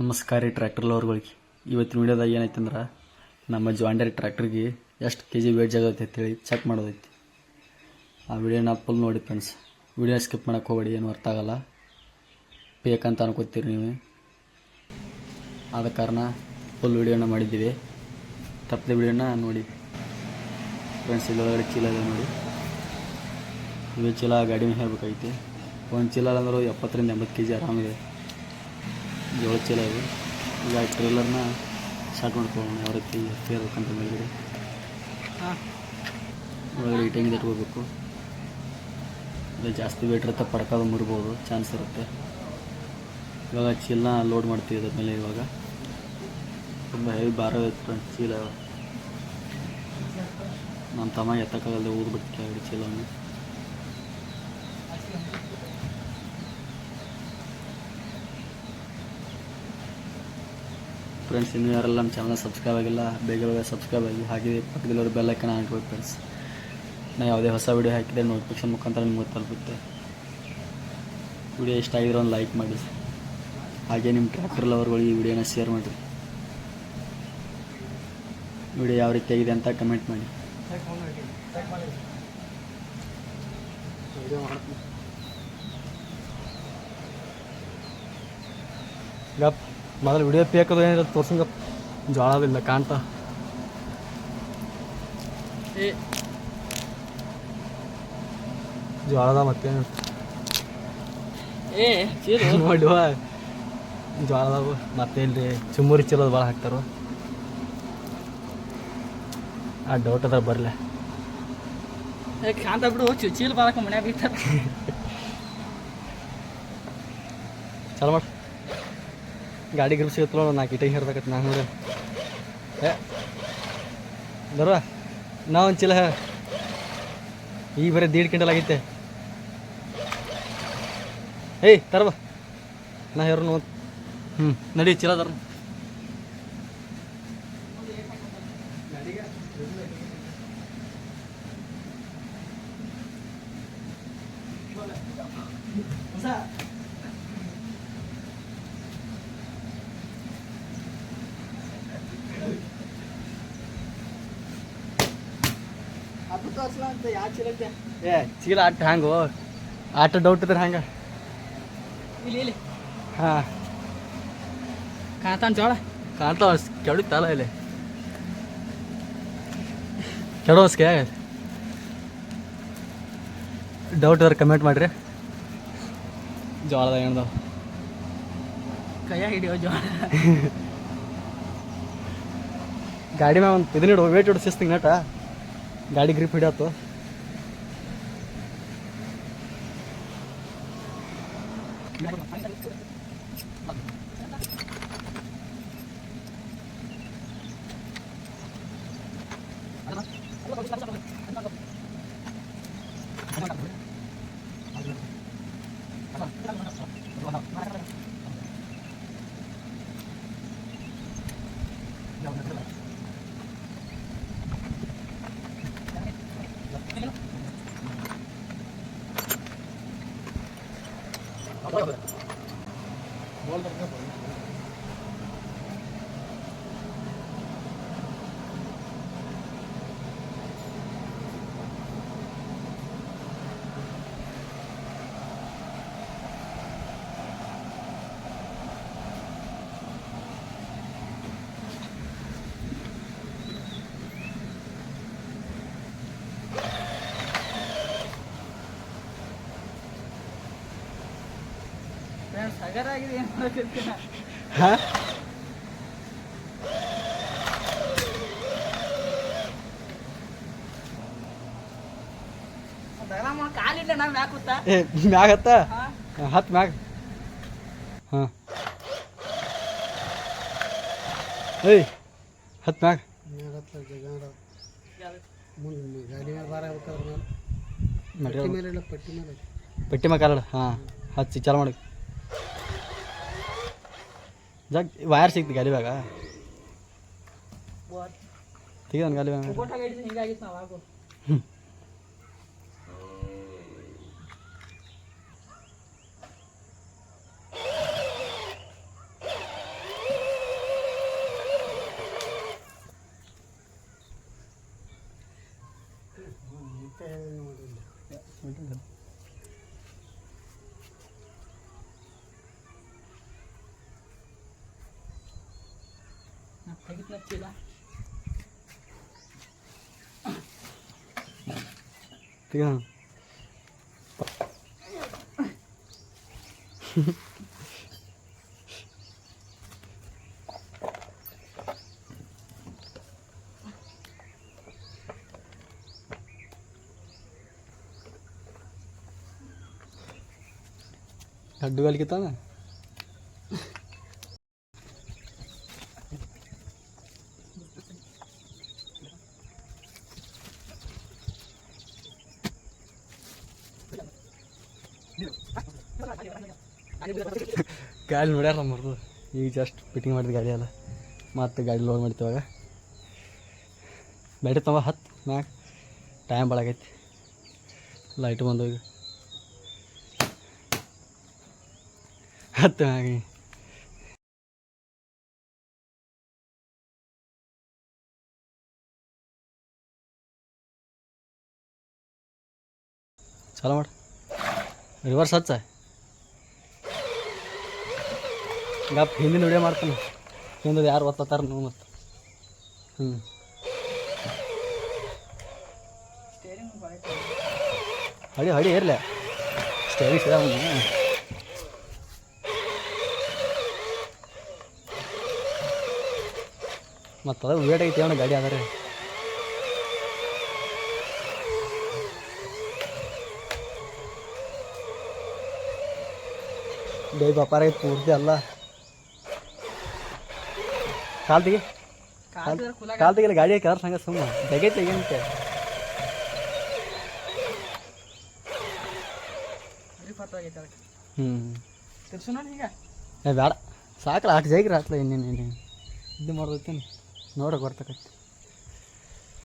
ನಮಸ್ಕಾರ ರೀ ಟ್ರ್ಯಾಕ್ಟರ್ ಲವರ್ಗಳಿಗೆ ಇವತ್ತಿನ ವೀಡಿಯೋದಾಗ ಏನೈತೆ ಅಂದ್ರೆ ನಮ್ಮ ಜಾಂಡರಿ ಟ್ರ್ಯಾಕ್ಟರ್ಗೆ ಎಷ್ಟು ಕೆ ಜಿ ವೇಟ್ ಜಾಗತ್ತೆ ಅಂತೇಳಿ ಚೆಕ್ ಮಾಡೋದೈತಿ. ಆ ವಿಡಿಯೋನ ಫುಲ್ ನೋಡಿ ಫ್ರೆಂಡ್ಸ್ ವಿಡಿಯೋ ಸ್ಕಿಪ್ ಮಾಡೋಕ್ಕೆ ಹೋಗಬೇಡಿ, ಏನು ಅರ್ಥ ಆಗಲ್ಲ. ಬೇಕಂತ ಅನ್ಕೋತೀರಿ ನೀವು. ಆದ ಕಾರಣ ಫುಲ್ ವಿಡಿಯೋನ ಮಾಡಿದ್ದೀವಿ. ತಪ್ಪದೆ ವಿಡಿಯೋನ ನೋಡಿ. ಫ್ರೆಂಡ್ಸ್ ಇಲ್ಲೊಳಗಡೆ ಚೀಲ ಇದೆ ನೋಡಿ. ಇವೇ ಚೀಲ ಗಾಡಿನ ಹೇಳ್ಬೇಕಾಗಿತ್ತು ಹೇಳಬೇಕಾಗೈತಿ. ಒಂದು ಚೀಲ ಅಂದ್ರೆ ಎಪ್ಪತ್ತರಿಂದ ಎಂಬತ್ತು ಕೆ ಜಿ ಆರಾಮಿದೆ ಜೋಳ ಚೀಲ ಇದು ಈಗ ಟ್ರೇಲರ್ನ ಸ್ಟಾರ್ಟ್ ಮಾಡ್ಕೊಳ್ಳೋಣ ಯಾವ ರೀತಿ ಸೇರ್ಬೇಕಂತ ಮೇಲ್ಗಡೆ. ಒಳಗಡೆ ಇಟ್ಟಂಗಿ ಇಟ್ಕೋಬೇಕು. ಇದು ಜಾಸ್ತಿ ವೇಟ್ ಇರುತ್ತೆ ಪಡ್ಕೋದು ಮುರ್ಬೋದು ಚಾನ್ಸ್ ಇರುತ್ತೆ. ಇವಾಗ ಚೀಲನ ಲೋಡ್ ಮಾಡ್ತೀವಿ ಅದ್ರ ಮೇಲೆ ಇವಾಗ. ತುಂಬ ಹೆವಿ ಭಾರ ಇತ್ತು ಚೀಲ. ನಮ್ಮ ತಮ್ಮ ಎತ್ತಕ್ಕಾಗಲ್ಲದೆ ಊದ್ಬಿಟ್ಟು ಕೆಳಗಡೆ ಚೀಲವನ್ನು ಫ್ರೆಂಡ್ಸ್ ಇನ್ನೂ ಯಾರೆಲ್ಲ ನಮ್ಮ ಚಾನಲ್ ಸಬ್ಸ್ಕ್ರೈಬ್ ಆಗಿಲ್ಲ, ಬೇಗ ಬೇಗ ಸಬ್ಸ್ಕ್ರೈಬ್ ಆಗಿ, ಹಾಗೆ ಪಕ್ಕದಲ್ಲಿರೋ ಬೆಲ್ ಐಕನ್ ಹಾಕ್ಬೇಕು ಫ್ರೆಂಡ್ಸ್ ನಾ ಯಾವುದೇ ಹೊಸ ವಿಡಿಯೋ ಹಾಕಿದ್ರೆ ನೋಟಿಫಿಕೇಶನ್ ಮುಖಾಂತರ ನಿಮ್ಗೆ ತಲುಪುತ್ತೆ. ವಿಡಿಯೋ ಇಷ್ಟ ಆಗಿದ್ರೆ ಒಂದು ಲೈಕ್ ಮಾಡಿ. ಹಾಗೆ ನಿಮ್ಮ ಟ್ರ್ಯಾಕ್ಟರ್ ಲವರ್ಗಳಿಗೆ ಈ ವಿಡಿಯೋನ ಶೇರ್ ಮಾಡಿರಿ. ವಿಡಿಯೋ ಯಾವ ರೀತಿ ಆಗಿದೆ ಅಂತ ಕಮೆಂಟ್ ಮಾಡಿ. ಗಪ್ ಮೊದಲು ವಿಡಿಯೋ ಪೇಕದು ಏನಿಲ್ಲ ತೋರ್ಸಂಗಪ್ಪ ಜೋಳದಿಲ್ಲ ಕಾಣ್ತಾ. ಜೋಳದ ಚೀಲ. ನೋಡುವ ಜೋಳದವು ಮತ್ತೆ ಇಲ್ರಿ ಚುಮ್ಮುರಿ ಚಲೋದು ಭಾಳ ಹಾಕ್ತಾರ. ಆ ಡೌಟ್ ಅದ ಬರ್ಲೆ. ಕಾಂತ ಬಿಡು ಚೀಲ ಬಾರಕ ಮನ್ಯಾಗ ಬಿಟ್ಟಾರ ಚಲೋ ಮಾಡಿ. ಗಾಡಿ ಗ್ರಿಪ್ ಸಿಗುತ್ತಲ್ಲ ನಾ ಇಟ್ಟಿಗೆ ಹಿಡ್ದಕತ್ ನಾನು ನೋಡಿ ಏ ಬರುವ ನಾ ಒಂದು ಚೀಲ ಈಗ ಬರೀ ದೀಡ್ ಕ್ವಿಂಟಲ್ ಆಗೈತೆ. ಏಯ್ ತರಬ ನಾ ಹೇರು ನೋಡ್ ಹ್ಞೂ ನಡಿ, ಚೀಲ ತರ ಏ ಚೀಲ ಆಟ ಹ್ಯಾಂಗು? ಆಟ ಡೌಟ್ ಇದ್ರೆ ಹ್ಯಾಂಗ? ಹಾಂ. ಕಾಣ್ತಾನ ಜೋಳ. ಕಾಣ್ತಾವ ಕೆಡುತ್ತಲ್ಲ ಇಲ್ಲಿ. ಕೆಡೋಸ್ಕೆ ಡೌಟ್ ಇದ್ರೆ ಕಮೆಂಟ್ ಮಾಡ್ರಿ. ಜೋಳದ ಏನದ ಕೈಯಾಗ ಹಿಡಿಯೋ ಜೋಳ. ಗಾಡಿ ಮ್ಯಾಗ ಒಂದು ಇದನ್ನ ಇಡು ವೇಟ್ ಇಡು ಸಿಸ್ತಿಂಗ್ ನಟ. ಗಾಡಿ ಗ್ರಿಪ್ ಹಿಡಿಯತ್ತು? Aparte. ಏನು ಮಾಡಕ್ಕಿರ್ತೀನ ಹಾಂ? ಕಾಲಿಲ್ಲ ನಾವು ಯಾಕುತ್ತಾ ಏ ಮ್ಯಾಗ ಹತ್ತ? ಹತ್ತು ಮ್ಯಾಗ. ಹಾಂ. ಏಯ್ ಹತ್ತು ಮ್ಯಾಗ. ಪಟ್ಟಿ ಮೇಲೆ ಕಾಲ ಹಾಂ ಹಚ್ಚಿ ಚಾಲು ಮಾಡಿ. ಜಗ್ ವೈರ್ ಸಿಕ್ತು ಗಾಲಿ ಬ್ಯಾಗ? ತೆಗೆದ ಗಾಲಿ ಬ್ಯಾಗ? नक्की तिघा लड्डू वाली कितना है? ಗಾಡಿ ನೋಡ್ಯಾರ ಮರ್ದು ಈಗ ಜಸ್ಟ್ ಫಿಟ್ಟಿಂಗ್ ಮಾಡಿದ ಗಾಡಿ ಅಲ್ಲ ಮತ್ತೆ ಗಾಡಿ ಲೋಡ್ ಮಾಡ್ತೀವಾಗ ಬ್ಯಾಟ್ರಿ ತಮ್ಮ ಹತ್ತು ಮ್ಯಾಗ. ಟೈಮ್ ಭಾಳ ಆಗೈತಿ. ಲೈಟ್ ಬಂದು ಈಗ ಹತ್ತು ಮ್ಯಾಗ. ಚಲೋ ಮಾಡಿ. ರಿವರ್ಸ್ ಹಚ್ಚ. ಗಪ್ ಹಿಂದಿನ ವಿಡಿಯೋ ಮಾಡ್ತಾನೆ. ಹಿಂದದ ಯಾರು ಒತ್ತಾರ ನೋ ಮತ್ತು ಹ್ಞೂ ಹಡಿ ಹಡಿ ಇರಲಿ. ಸ್ಟೇರಿಂಗ್ ಸಿಗ ಮತ್ತು ಅದ ವೇಟ್ ಐತಿ ಅವನ ಗಾಡಿ ಆದರೆ ಡೈ ಬಪಾರ ಐತಿ ಪೂರ್ತಿ ಅಲ್ಲ. ಕಾಲ್ ತೆಗಿ ಕಾಲ್ ತೆಗಿಲ್ಲ ಗಾಡಿ ಕಲರ್ ಸಂಗ ಸುಮ್ಮ ತೆಗೆ ಏನಂತೆ? ಹ್ಞೂ ಬೇಡ. ಸಾಕಲ್ಲ ಹಾಕಿ ಜೈಗ್ರಿ ಹಾಕ್ಲ ಇನ್ನೇನು ಇನ್ನೇನು. ಇದು ಮಾಡ್ದೈತೇನು ನೋಡಕ್ಕೆ ಬರ್ತಕೈತಿ